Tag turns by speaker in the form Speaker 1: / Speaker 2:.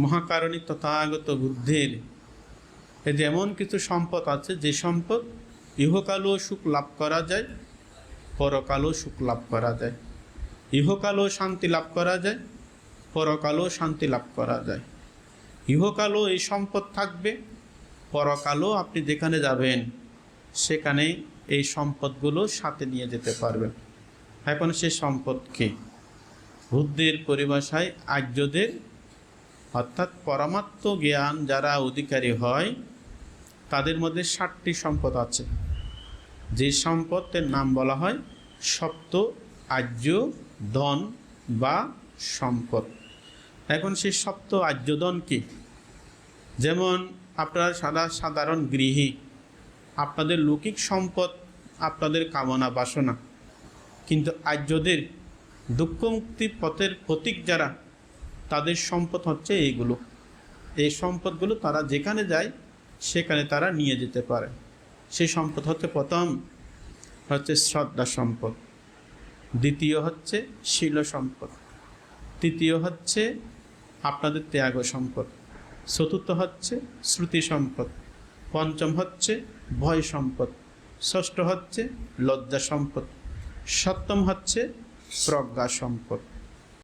Speaker 1: মহাকারণী তথাগত বুদ্ধের যে এমন কিছু সম্পদ আছে, যে সম্পদ ইহকালও সুখ লাভ করা যায়, পরকালও সুখ লাভ করা যায়। ইহকালও শান্তি লাভ করা যায়, পরকালও শান্তি লাভ করা যায়। ইহকালও এই সম্পদ থাকবে, পরকালও আপনি যেখানে যাবেন, সেখানে এই সম্পদগুলো সাথে নিয়ে যেতে পারবেন। এখন সে সম্পদ কি? বুদ্ধের পরিভাষায় আর্যদের অর্থাৎ পরমাত্ম জ্ঞান যারা অধিকারী হয়, তাদের মধ্যে ষাটটি সম্পদ আছে। যে সম্পদের নাম বলা হয় সপ্ত, আর্য, ধন বা সম্পদ। এখন সেই সপ্ত, আর্য, ধন কি? যেমন আপনারা সাদা, সাধারণ গৃহী, আপনাদের লৌকিক সম্পদ আপনাদের কামনা বাসনা। কিন্তু আর্যদের দুঃখমুক্তি পথের প্রতীক যারা তাদের সম্পদ হচ্ছে এইগুলো। এই সম্পদগুলো তারা যেখানে যায়, সেখানে তারা নিয়ে যেতে পারে। সেই সম্পদ হচ্ছে প্রথম হচ্ছে শ্রদ্ধা সম্পদ, দ্বিতীয় হচ্ছে শিল সম্পদ, তৃতীয় হচ্ছে আপনাদের ত্যাগ সম্পদ, চতুর্থ হচ্ছে শ্রুতি সম্পদ, পঞ্চম হচ্ছে ভয় সম্পদ, ষষ্ঠ হচ্ছে লজ্জা সম্পদ, সপ্তম হচ্ছে প্রজ্ঞা সম্পদ।